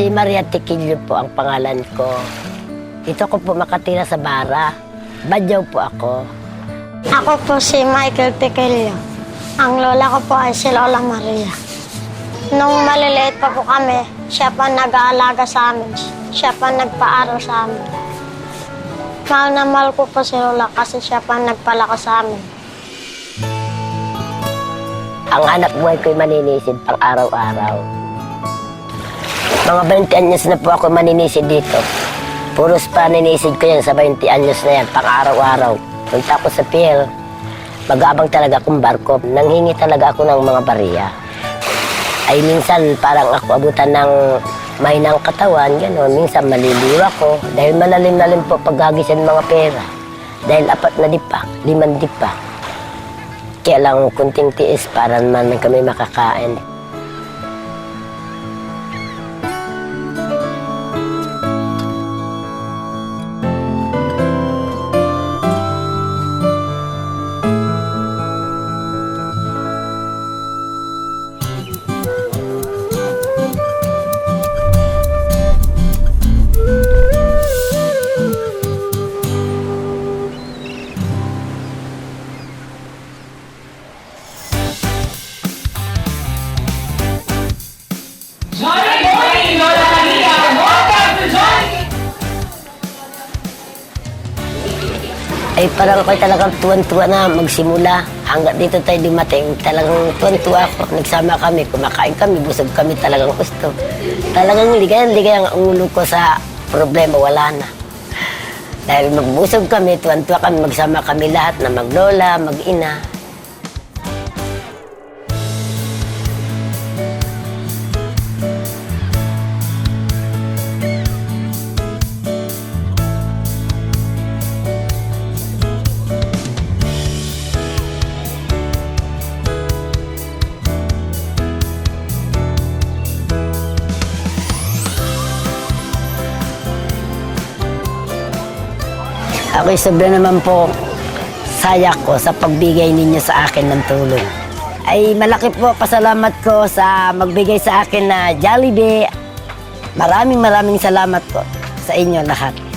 Si Maria Tiquillo po ang pangalan ko. Dito ko po makatira sa Bara. Badyaw po ako. Ako po si Michael Pequelio. Ang lola ko po ay si Lola Maria. Nung maliliit pa po kami, siya pa nag-aalaga sa amin. Siya pa nagpaaral sa amin. Mahal na mahal ko po si Lola kasi siya pa nagpalaki sa amin. Ang hanap buhay ko'y maninisid pang araw-araw. Mga 20 anyos na po ako maninisid dito. Puros pa ninisid ko yan sa 20 anyos na yan, pang araw-araw. Punta ako sa pier, mag-aabang talaga akong barko. Nanghingi talaga ako ng mga bariya. Ay minsan parang ako abutan ng mahinang katawan, gano'n. Minsan maliliw ako dahil malalim-lalim po paghagisan mga pera. Dahil apat na dipa, limang dipa. Kaya lang kunting tiis para naman kami makakain. Ay parang ako talagang tuwan-tuwa na magsimula. Hanggat dito tayo dumating, talagang tuwan-tuwa ako. Nagsama kami, kumakain kami, busog kami talagang gusto. Talagang ligay-ligay ang ulo ko sa problema, wala na. Dahil magbusog kami, tuwan-tuwa kami, magsama kami lahat na maglola, mag-ina. Ako'y sobra naman po saya ko sa pagbigay ninyo sa akin ng tulong. Ay malaki po pasalamat ko sa magbigay sa akin na Jollibee. Maraming maraming salamat po sa inyo lahat.